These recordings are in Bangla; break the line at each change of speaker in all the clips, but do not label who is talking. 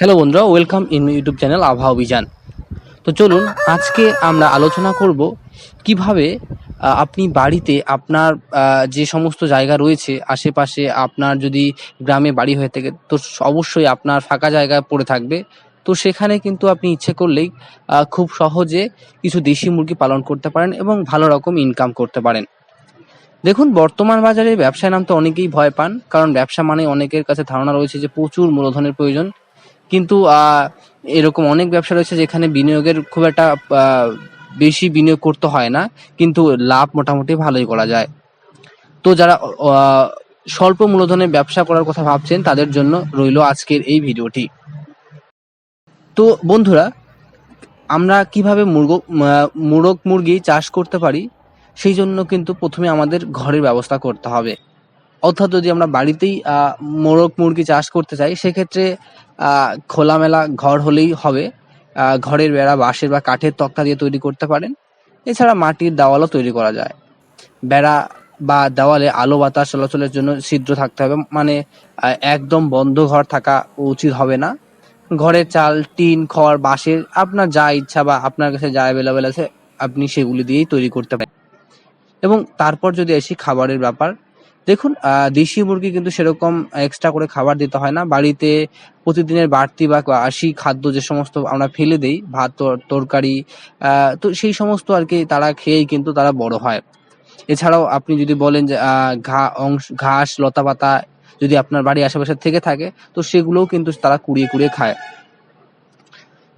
হ্যালো বন্ধুরা ওয়েলকাম ইন ইউটিউব চ্যানেল আভা অভিযান তো চলুন, আজকে আমরা আলোচনা করব কীভাবে আপনি বাড়িতে আপনার যে সমস্ত জায়গা রয়েছে, আশেপাশে আপনার যদি গ্রামে বাড়ি হয়ে থাকে, তো অবশ্যই আপনার ফাঁকা জায়গা পড়ে থাকবে। তো সেখানে কিন্তু আপনি ইচ্ছে করলেই খুব সহজে কিছু দেশি মুরগি পালন করতে পারেন এবং ভালো রকম ইনকাম করতে পারেন। দেখুন, বর্তমান বাজারে ব্যবসায় নামতে অনেকেই ভয় পান, কারণ ব্যবসা মানে অনেকের কাছে ধারণা রয়েছে যে প্রচুর মূলধনের প্রয়োজন। কিন্তু এরকম অনেক ব্যবসা রয়েছে যেখানে বিনিয়োগের খুব একটা বেশি বিনিয়োগ করতে হয় না, কিন্তু লাভ মোটামুটি ভালোই করা যায়। তো যারা স্বল্প মূলধনের ব্যবসা করার কথা ভাবছেন, তাদের জন্য রইল আজকের এই ভিডিওটি। তো বন্ধুরা, আমরা কীভাবে মুরগ মুরগ মুরগি চাষ করতে পারি, সেই জন্য কিন্তু প্রথমে আমাদের ঘরের ব্যবস্থা করতে হবে। অর্থাৎ যদি আমরা বাড়িতেই মোরগ মুরগি চাষ করতে চাই, সেক্ষেত্রে খোলামেলা ঘর হলেই হবে। ঘরের বেড়া বাঁশের বা কাঠের তক্তা দিয়ে তৈরি করতে পারেন। এছাড়া মাটির দেওয়ালও তৈরি করা যায়। বেড়া বা দেওয়ালে আলো বাতাস চলাচলের জন্য ছিদ্র থাকতে হবে। মানে একদম বন্ধ ঘর থাকা উচিত হবে না। ঘরের চাল, টিন, খড়, বাঁশের আপনার যা ইচ্ছা বা আপনার কাছে যা অ্যাভেলেবেল আছে, আপনি সেগুলি দিয়েই তৈরি করতে পারেন। এবং তারপর যদি আসি খাবারের ব্যাপার দেখুন দেশি মুরগি কিন্তু সেরকম এক্সট্রা করে খাবার দিতে হয় না। বাড়িতে প্রতিদিনের বাড়তি বা আশি খাদ্য যে সমস্ত আমরা ফেলে দেই, ভাত তরকারি তো সেই সমস্ত আর কি তারা খেয়েই কিন্তু তারা বড় হয়। এছাড়াও আপনি যদি বলেন যে ঘা, অংশ, ঘাস লতা পাতা যদি আপনার বাড়ির আশেপাশে থেকে থাকে, তো সেগুলোও কিন্তু তারা কুড়িয়ে কুড়িয়ে খায়।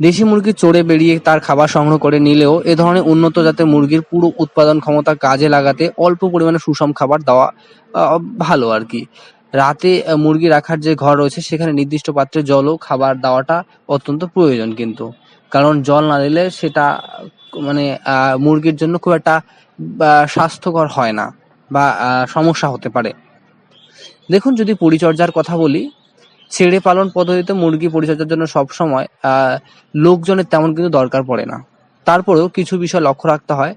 দেশি মুরগি চড়ে বেরিয়ে তার খাবার সংগ্রহ করে নিলেও এ ধরনের উন্নত জাতের মুরগির পুরো উৎপাদন ক্ষমতা কাজে লাগাতে অল্প পরিমাণে সুষম খাবার দেওয়া ভালো আর কি। রাতে মুরগি রাখার যে ঘর রয়েছে, সেখানে নির্দিষ্ট পাত্রে জল ও খাবার দেওয়াটা অত্যন্ত প্রয়োজন কিন্তু। কারণ জল না দিলে সেটা মানে মুরগির জন্য খুব একটা স্বাস্থ্যকর হয় না বা সমস্যা হতে পারে। দেখুন, যদি পরিচর্যার কথা বলি ছেড়ে পালন পদ্ধতিতে মুরগি পরিচর্যার জন্য সবসময় লোকজনের তেমন কিন্তু দরকার পড়ে না। তারপরেও কিছু বিষয় লক্ষ্য রাখতে হয়।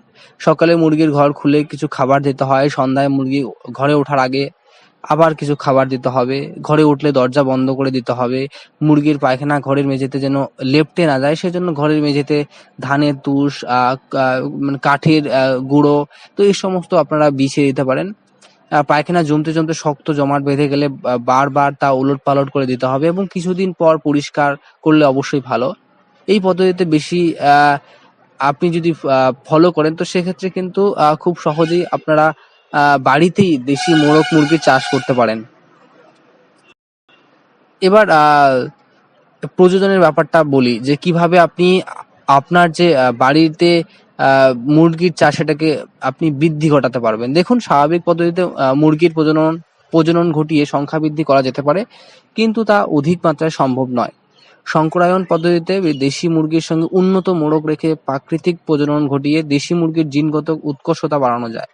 সকালে মুরগির ঘর খুলে কিছু খাবার দিতে হয়, সন্ধ্যায় মুরগি ঘরে ওঠার আগে আবার কিছু খাবার দিতে হবে, ঘরে উঠলে দরজা বন্ধ করে দিতে হবে, মুরগির পায়খানা ঘরের মেঝেতে যেন লেপটে না যায়, সেজন্য ঘরের মেঝেতে ধানের তুষ মানে কাঠের গুঁড়ো, তো এই সমস্ত আপনারা বিছিয়ে দিতে পারেন। পায়খানা জমতে জমতে শক্ত জমাট বেঁধে গেলে বারবার তা উলট পালট করে দিতে হবে এবং কিছুদিন পর পরিষ্কার করলে অবশ্যই ভালো। এই পদ্ধতিতে বেশি আপনি যদি ফলো করেন, তো সেক্ষেত্রে কিন্তু খুব সহজেই আপনারা বাড়িতেই দেশি মোরগ মুরগি চাষ করতে পারেন। এবার প্রযোজনের ব্যাপারটা বলি, যে কীভাবে আপনি আপনার যে বাড়িতে মুরগির চাষ সেটাকে আপনি বৃদ্ধি ঘটাতে পারবেন। দেখুন, স্বাভাবিক পদ্ধতিতে মুরগির প্রজনন প্রজনন ঘটিয়ে সংখ্যা বৃদ্ধি করা যেতে পারে, কিন্তু তা অধিক মাত্রায় সম্ভব নয়। সংকরায়ন পদ্ধতিতে দেশি মুরগির সঙ্গে উন্নত মোড়ক রেখে প্রাকৃতিক প্রজনন ঘটিয়ে দেশি মুরগির জিনগত উৎকর্ষতা বাড়ানো যায়।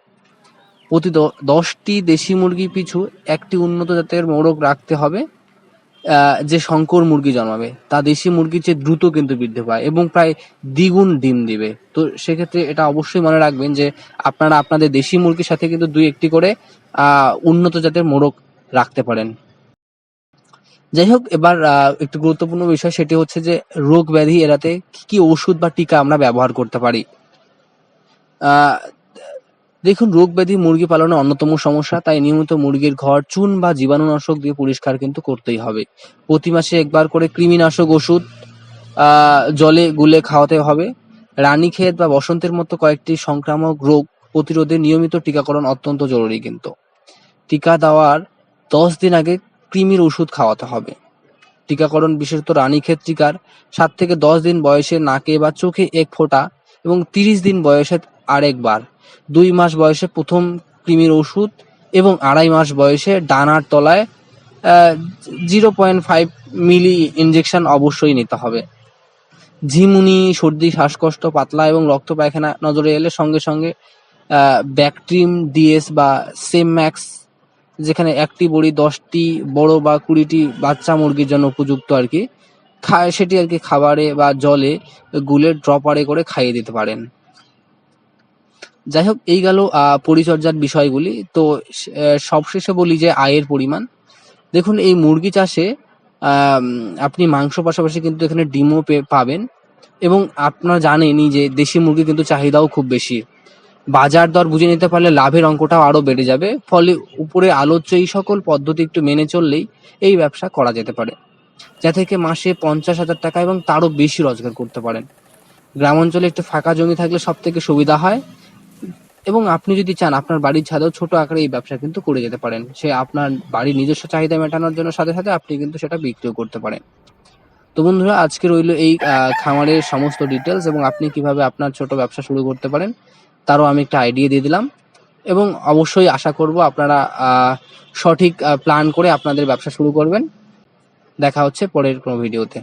প্রতি দশটি দেশি মুরগি পিছু একটি উন্নত জাতের মোড়ক রাখতে হবে। যে শঙ্কর মুরগি জন্মাবে, তা দেশি মুরগির চেয়ে দ্রুত কিন্তু বৃদ্ধি পায় এবং প্রায় দ্বিগুণ ডিম দিবে। তো সেক্ষেত্রে এটা অবশ্যই মনে রাখবেন যে আপনারা আপনাদের দেশি মুরগির সাথে কিন্তু দুই একটি করে উন্নত জাতের মোরগ রাখতে পারেন। যাই হোক, এবার একটু গুরুত্বপূর্ণ বিষয় সেটি হচ্ছে যে রোগ ব্যাধি এড়াতে কি কি ওষুধ বা টিকা আমরা ব্যবহার করতে পারি। দেখুন রোগ ব্যাধি মুরগি পালনের অন্যতম সমস্যা, তাই নিয়মিত মুরগির ঘর, চুন বা জীবাণুনাশক দিয়ে পরিষ্কার কিন্তু করতেই হবে। প্রতি মাসে একবার করে কৃমিনাশক ওষুধ জলে গুলে খাওয়াতে হবে। রানীক্ষেত বা বসন্তের মতো কয়েকটি সংক্রামক রোগ প্রতিরোধে নিয়মিত টিকাকরণ অত্যন্ত জরুরি কিন্তু। টিকা দেওয়ার দশ দিন আগে কৃমির ওষুধ খাওয়াতে হবে। টিকাকরণ বিশেষত রানীক্ষেত টিকার সাত থেকে দশ দিন বয়সে নাকে বা চোখে এক ফোঁটা এবং তিরিশ দিন বয়সে আরেকবার। দুই মাস বয়সে প্রথম কৃমির ওষুধ এবং আড়াই মাস বয়সে ডানার তলায় zero point five milli injection অবশ্যই নিতে হবে। ঝিমুনি, সর্দি, শ্বাসকষ্ট, পাতলা এবং রক্ত পায়খানা নজরে এলে সঙ্গে সঙ্গে ব্যাকট্রিম ডিএস বা সেম ম্যাক্স যেখানে একটি বড়ি, দশটি, বড় বা কুড়িটি বাচ্চা মুরগির জন্য উপযুক্ত আর কি, খায়, সেটি আর কি খাবারে বা জলে গুলে ড্রপারে করে খাইয়ে দিতে পারেন। যাই হোক এই গেল পরিচর্যার বিষয়গুলি। তো সবশেষে বলি যে আয়ের পরিমাণ। দেখুন, এই মুরগি চাষে আপনি মাংস পাশাপাশি কিন্তু এখানে ডিমও পাবেন। এবং আপনারা জানেনই যে দেশি মুরগি কিন্তু চাহিদাও খুব বেশি। বাজার দর বুঝে নিতে পারলে লাভের অঙ্কটাও আরও বেড়ে যাবে। ফলে উপরে আলোচ্য এই সকল পদ্ধতি একটু মেনে চললেই এই ব্যবসা করা যেতে পারে। যা থেকে মাসে পঞ্চাশ হাজার টাকা এবং তারও বেশি রোজগার করতে পারেন। গ্রাম অঞ্চলে একটু ফাঁকা জমি থাকলে সব থেকে সুবিধা হয়। এবং আপনি যদি চান আপনার বাড়ির ছাদেও ছোট আকারে এই ব্যবসা কিন্তু করে যেতে পারেন। সে আপনার বাড়ির নিজস্ব চাহিদা মেটানোর জন্য সাথে সাথে আপনি কিন্তু সেটা বিক্রিও করতে পারেন। তো বন্ধুরা, আজকে রইল এই খামারের সমস্ত ডিটেলস এবং আপনি কীভাবে আপনার ছোট ব্যবসা শুরু করতে পারেন, তারও আমি একটা আইডিয়া দিয়ে দিলাম। এবং অবশ্যই আশা করব আপনারা সঠিক প্ল্যান করে আপনাদের ব্যবসা শুরু করবেন। দেখা হচ্ছে পরের কোনো ভিডিওতে